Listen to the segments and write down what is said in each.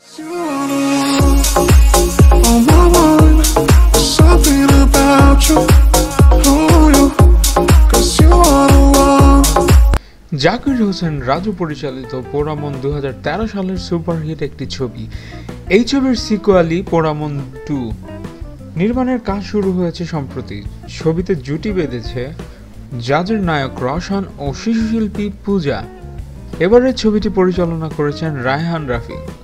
জাকির হোসেন রাজু পরিচালিত পোড়ামন দু সালের সুপারহিট একটি ছবি। এই ছবির সিকুয়ালি পোড়ামন টু। নির্মাণের কাজ শুরু হয়েছে সম্প্রতি। ছবিতে জুটি বেঁধেছে জাজের নায়ক রশন ও শিশুশিল্পী পূজা। এবারের ছবিটি পরিচালনা করেছেন রায়হান রাফি।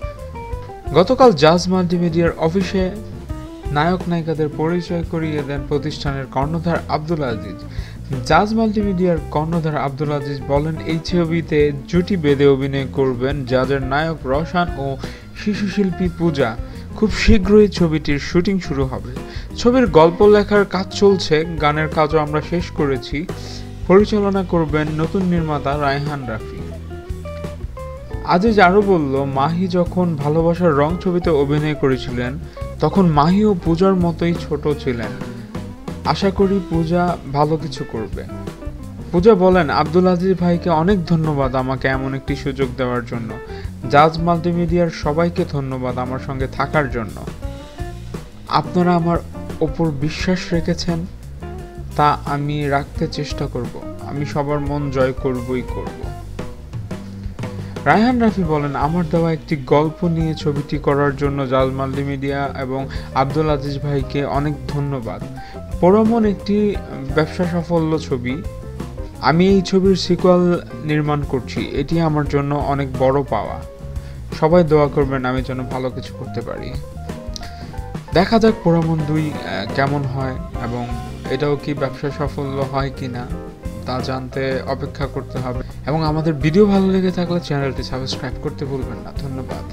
গতকাল জাজ মাল্টিমিডিয়ার অফিসে নায়ক নায়িকাদের পরিচয় করিয়ে দেন প্রতিষ্ঠানের কর্ণধার আব্দুল আজিজ। জাজ মাল্টিমিডিয়ার কর্ণধার আব্দুল আজিজ বলেন, এই ছবিতে জুটি বেঁধে অভিনয় করবেন জাজের নায়ক রশান ও শিশুশিল্পী পূজা। খুব শীঘ্রই ছবিটির শুটিং শুরু হবে। ছবির গল্প লেখার কাজ চলছে, গানের কাজও আমরা শেষ করেছি। পরিচালনা করবেন নতুন নির্মাতা রায়হান রাফি। আজিজ আরও বলল, মাহি যখন ভালোবাসার রং ছবিতে অভিনয় করেছিলেন, তখন মাহি ও পূজার মতোই ছোট ছিলেন। আশা করি পূজা ভালো কিছু করবে। পূজা বলেন, আব্দুল আজিজ ভাইকে অনেক ধন্যবাদ আমাকে এমন একটি সুযোগ দেওয়ার জন্য। জাজ মাল্টিমিডিয়ার সবাইকে ধন্যবাদ আমার সঙ্গে থাকার জন্য। আপনারা আমার ওপর বিশ্বাস রেখেছেন, তা আমি রাখতে চেষ্টা করব। আমি সবার মন জয় করবই করব। রায়হান রাফি বলেন, আমার দেওয়া একটি গল্প নিয়ে ছবিটি করার জন্য জাল মাল্টিমিডিয়া এবং আব্দুল আজিজ ভাইকে অনেক ধন্যবাদ। পরমন একটি ব্যবসা সাফল্য ছবি। আমি এই ছবির সিকুয়াল নির্মাণ করছি। এটি আমার জন্য অনেক বড় পাওয়া। সবাই দোয়া করবেন, আমি যেন ভালো কিছু করতে পারি। দেখা যাক পোড়ামন দুই কেমন হয় এবং এটাও কি ব্যবসা সাফল্য হয় কি না তা জানতে অপেক্ষা করতে হবে। এবং আমাদের ভিডিও ভালো লেগে থাকলে চ্যানেলটি সাবস্ক্রাইব করতে ভুলবেন না। ধন্যবাদ।